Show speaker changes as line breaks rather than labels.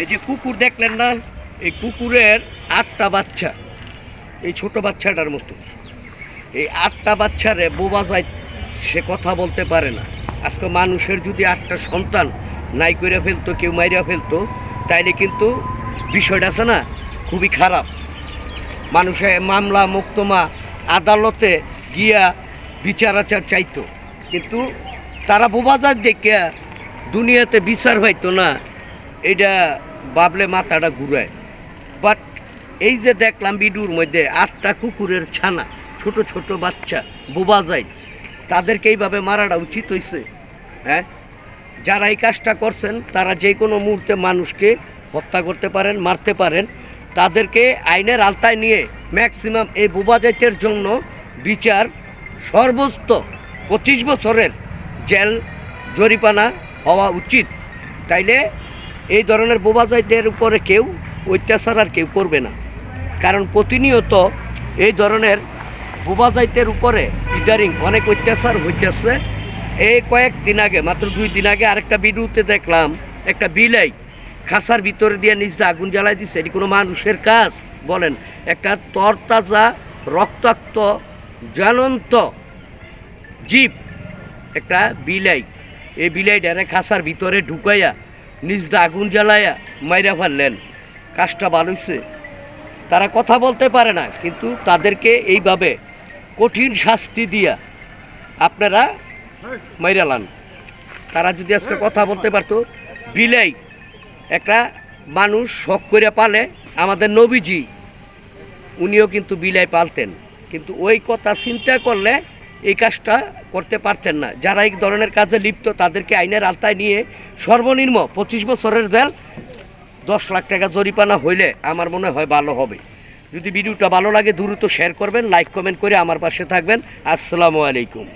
এই যে কুকুর দেখলেন না, এই কুকুরের আটটা বাচ্চা, এই ছোট বাচ্চাটার মতো। এই আটটা বাচ্চারে বোবা যায়, সে কথা বলতে পারে না। আজকে মানুষের যদি আটটা সন্তান নাই করে ফেলতো, কেউ মাইরা ফেলতো, তাইলে কিন্তু বিষয়টা আছে না, খুবই খারাপ। মানুষে মামলা, মোকদ্দমা, আদালতে গিয়া বিচার আচার চাইতো। কিন্তু তারা বোবা যায় দেখে দুনিয়াতে বিচার হইতো না এটা বাবলে মাথাটা ঘুরায়। বাট এই যে দেখলাম বিডুর মধ্যে আটটা কুকুরের ছানা, ছোট ছোট বাচ্চা বোবা যায়, তাদেরকে এইভাবে মারাটা উচিত হয়েছে হ্যাঁ? যারা এই কাজটা করছেন, তারা যে কোনো মুহূর্তে মানুষকে হত্যা করতে পারেন, মারতে পারেন, তাদেরকে আইনের আলতায় নিয়ে ম্যাক্সিমাম এই বোবা জাতের জন্য বিচার সর্বোচ্চ পঁচিশ বছরের জেল জরিপানা হওয়া উচিত। তাইলে এই ধরনের বোবা জাতের উপরে কেউ অত্যাচার আর কেউ করবে না। কারণ প্রতিনিয়ত এই ধরনের বোবা জাতের উপরে ইদারিং অনেক অত্যাচার হইতেছে। এই কয়েকদিন আগে, মাত্র দুই দিন আগে আরেকটা ভিডিওতে দেখলাম, একটা বিলাই খাসার ভিতরে দিয়ে নিজটা আগুন জ্বালাই দিচ্ছে এটি কোনো মানুষের কাজ, বলেন। একটা তরতাজা, রক্তাক্ত, জ্বলন্ত জীব, একটা বিলাই। এই বিলাইটারে খাসার ভিতরে ঢুকাইয়া নিজটা আগুন জ্বালাইয়া মাইরা ফেললেন। কাজটা হইছে। তারা কথা বলতে পারে না, কিন্তু তাদেরকে এইভাবে কঠিন শাস্তি দিয়া আপনারা মাইরালান তারা যদি আজকে কথা বলতে পারতো, বিলাই একটা মানুষ শখ করে পালে, আমাদের নবীজি, উনিও কিন্তু বিলাই পালতেন। কিন্তু ওই কথা চিন্তা করলে এই কাজটা করতে পারতেন না। যারা এই ধরনের কাজে লিপ্ত, তাদেরকে আইনের আলতায় নিয়ে সর্বনিম্ন পঁচিশ বছরের জেল, দশ লাখ টাকা জরিপানা হইলে আমার মনে হয় ভালো হবে। যদি ভিডিওটা ভালো লাগে, দ্রুত শেয়ার করবেন, লাইক, কমেন্ট করে আমার পাশে থাকবেন। আসসালামু আলাইকুম।